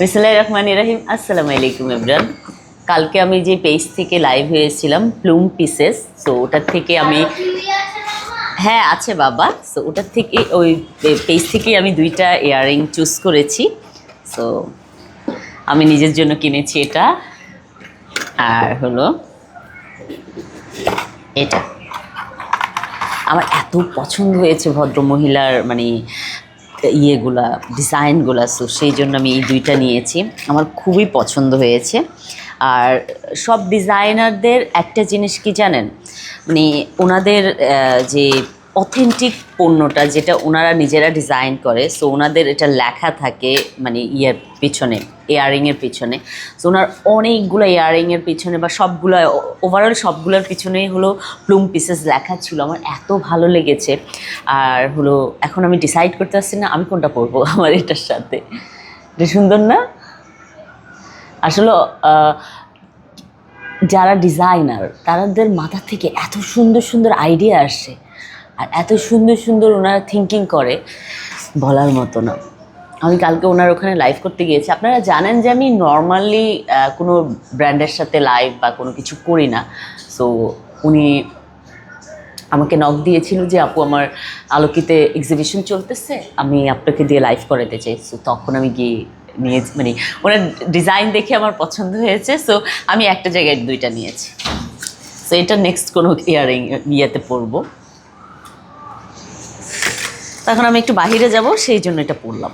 বিসমুল্লাহ রহমান রাহিম। আসসালামু আলাইকুম ইমরান কালকে আমি যে পেজ থেকে লাইভ হয়েছিলাম প্লুম পিসেস তো ওটার থেকে আমি হ্যাঁ আছে বাবা। সো ওটার থেকে ওই পেজ থেকে আমি দুইটা ইয়াররিং চুজ করেছি। সো আমি নিজের জন্য কিনেছি এটা। আর হলো এটা। আমার এত পছন্দ হয়েছে ভদ্র মহিলার মানে ইয়েগুলা, ডিজাইনগুলা সো সেই জন্য আমি এই দুইটা নিয়েছি। আমার খুবই পছন্দ হয়েছে। আর সব ডিজাইনারদের একটা জিনিস কি জানেন? মানে ওনাদের যে অথেন্টিক পণ্যটা যেটা ওনারা নিজেরা ডিজাইন করে সো ওনাদের এটা লেখা থাকে মানে ইয়ার পিছনে ইয়ারিংয়ের পিছনে। সো ওনার অনেকগুলো ইয়ারিংয়ের পিছনে বা সবগুলো ওভারঅল সবগুলোর পিছনেই হলো প্লুম পিসেস লেখা ছিল। আমার এত ভালো লেগেছে। আর হলো, এখন আমি ডিসাইড করতে পারছি না আমি কোনটা পরবো আমার এটার সাথে। এটা সুন্দর না? আসলে যারা ডিজাইনার তাদের মাথা থেকে এত সুন্দর সুন্দর আইডিয়া আসে। আর এত সুন্দর সুন্দর ওনারা থিঙ্কিং করে বলার মতো না। আমি কালকে ওনার ওখানে লাইভ করতে গিয়েছি। আপনারা জানেন যে আমি নর্মালি কোনো ব্র্যান্ডের সাথে লাইভ বা কোনো কিছু করি না। সো উনি আমাকে নক দিয়েছিল যে, আপু, আমার আলোকিতে এক্সিবিশন চলতেছে। আমি আপনাকে দিয়ে লাইভ করাতে চাই। সো তখন আমি গিয়ে নিয়ে মানে ওনার ডিজাইন দেখে আমার পছন্দ হয়েছে। সো আমি একটা জায়গায় দুইটা নিয়েছি। সো এটা নেক্সট কোনো ইয়ারিং, ইয়েতে পরবো। তখন আমি একটু বাহিরে যাব, সেই জন্য এটা পরলাম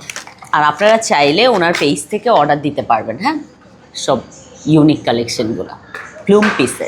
আর আপনারা চাইলে ওনার পেজ থেকে অর্ডার দিতে পারবেন হ্যাঁ? সব ইউনিক কালেকশনগুলো প্লুম পিসে